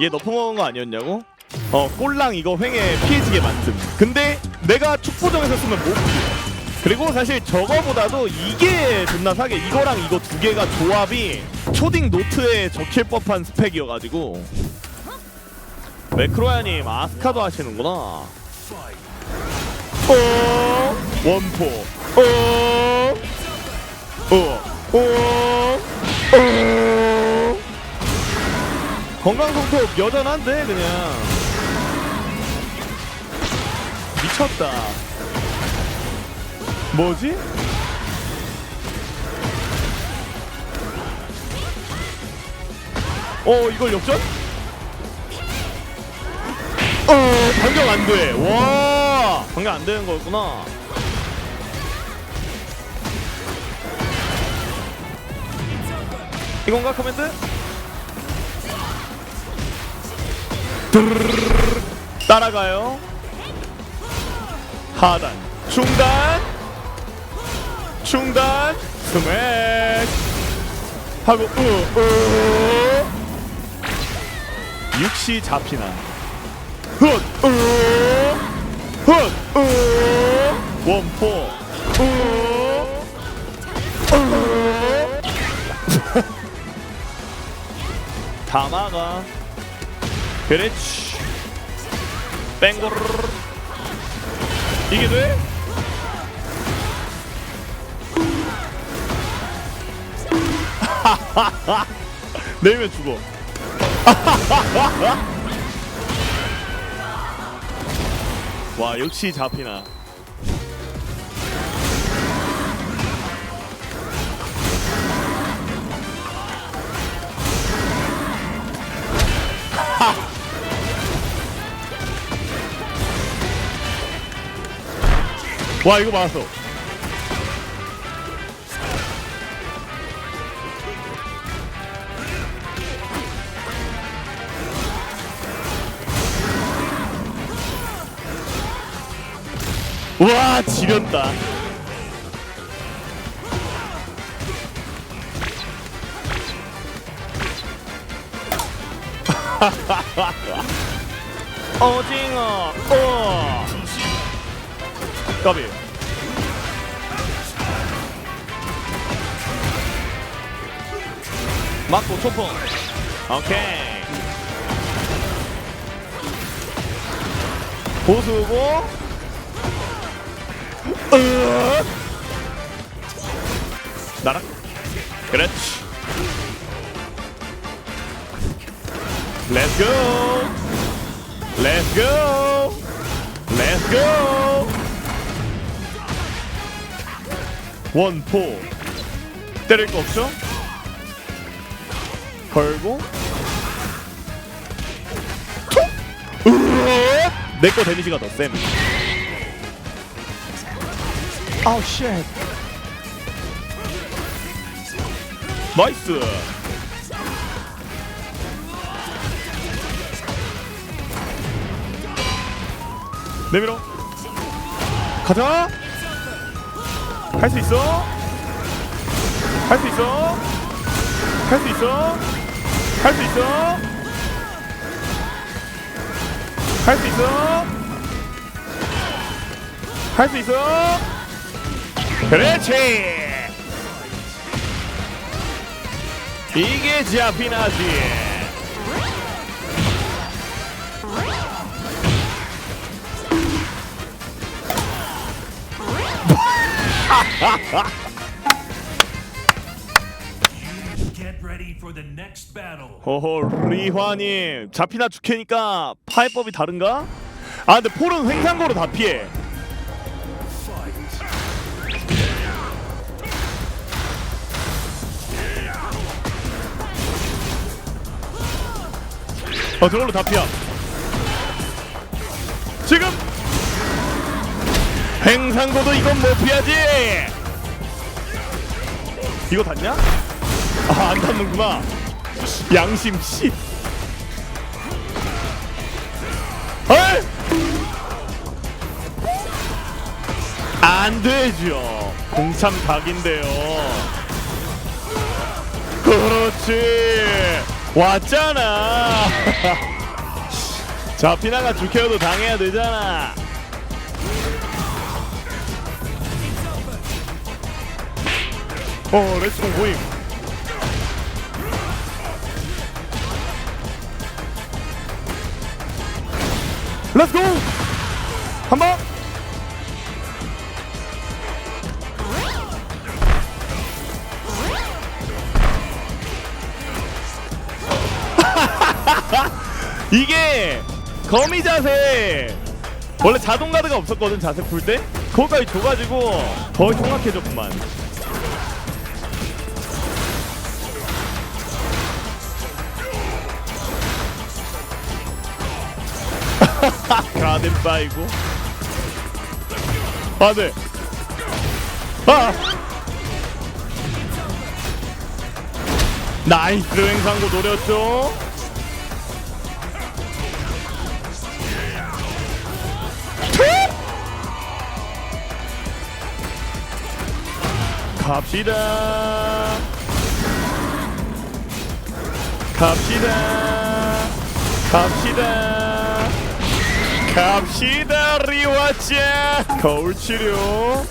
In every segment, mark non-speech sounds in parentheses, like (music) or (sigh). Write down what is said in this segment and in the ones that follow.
얘 너프먹은 거 아니었냐고? 어 꼴랑 이거 횡에 피해지게 만듦. 근데 내가 축보정에서 쓰면 못 피해. 그리고 사실 저거보다도 이게 존나 사게 이거랑 이거 두 개가 조합이 초딩 노트에 적힐 법한 스펙이어가지고. 매크로야님 아스카도 하시는구나. 어? 원포. 어? 어, 어, 어. 건강 성톱 여전한데 그냥 미쳤다. 뭐지? 어 이걸 역전? 어 반격 안 돼. 와 반격 안 되는 거였구나. 이건가 커맨드? 따라가요. 하단 중단. 중단 스맥 하고 우우 육시 잡히나. 훗우훗우 원포. 우다 막아 그렇지 뱅고르르 이게 돼? (laughs) 내면 죽어. (laughs) 와 역시 잡히나. 와 이거 맞았어. 와 지렸다. (laughs) 오징어 어 까비. 맞고 초풍 오케이. 보수고. 으 나락. 그렇지. Go. Let's go 원포 때릴 거 없죠? 걸고 내거 데미지가 더 쌤. 아우 쉣. 나이스. 내밀어. 가자. 할수 있어. 할수 있어. 할수 있어. 할수 있어. 할수 있어. 할수 있어. 그렇지. 이게 자피나지. 호호 리화님 자피나 죽캐니까 파해법이 다른가? 아 근데 폴은 횡상거로 다 피해. 어 저걸로 다 피함. 횡상고도 이건 못 피하지. 이거 닿냐? 아안 닿는구나. 양심 씨. 헐! 안 되죠. 공참 각인데요. 그렇지. 왔잖아. 자 피나가 주케어도 당해야 되잖아. 어 렛츠고 보임. 렛츠고 한번! 이게 거미 자세. 원래 자동 가드가 없었거든 자세 풀 때? 그거까지 줘가지고 더 흉악해졌구만 (laughs) 가든 빠이고 아네 아 나이스 횡상고 노렸죠 갑시다. 갑시다. 갑시다. 갑시다 리와짜 거울 치료.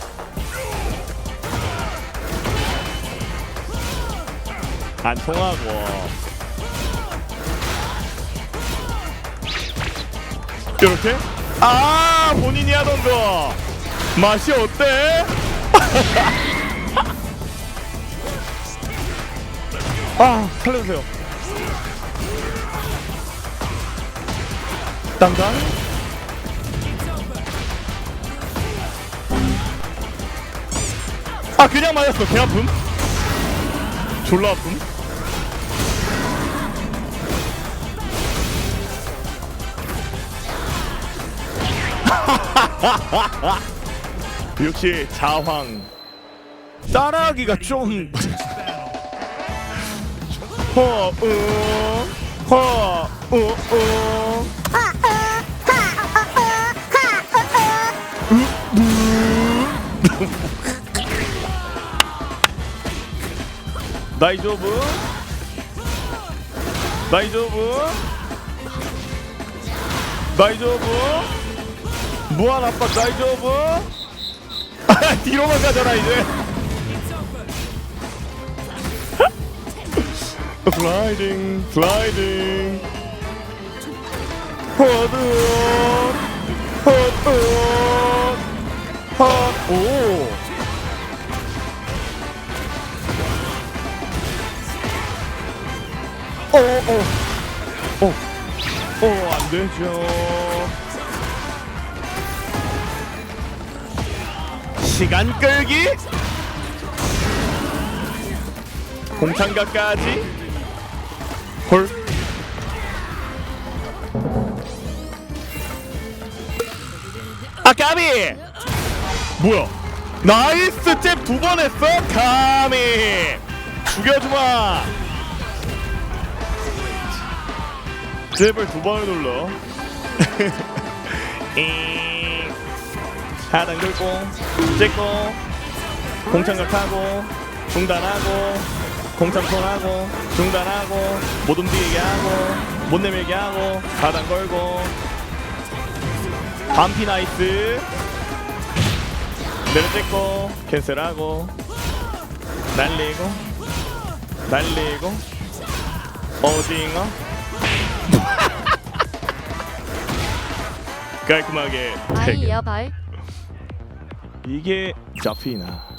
안 통하고. 이렇게? 아 본인이 하던 거 맛이 어때? (laughs) 아 살려주세요 땅땅 아 그냥 맞았어. 개 아픔. 졸라 아픔. (laughs) 역시 자황. 따라하기가 좀 (laughs) 허, 어, 허, 어, 어. 다이조브. 다이조브. 다이조브. 무한 압박 다이조브. (laughs) 뒤로만 가잖아 이제. 슬라이딩 슬라이딩 헛헛 헛헛 헛오 오 오 오 오 안 되죠 시간 끌기 공창가까지 헐아 까비 뭐야 나이스 잽 두 번 했어 감히 죽여주마 잽을 두 번을 눌러. 잉. 하단 긁고 찍고 공창각 하고 중단하고 공창 손하고 중단하고 못 움직이게 하고 못 내밀게 하고 하단 걸고. 반피 나이스. 내려 찍고 캔슬하고 날리고 날리고 오징어 깔끔하게 태그 아이야 발. 이게 잡히나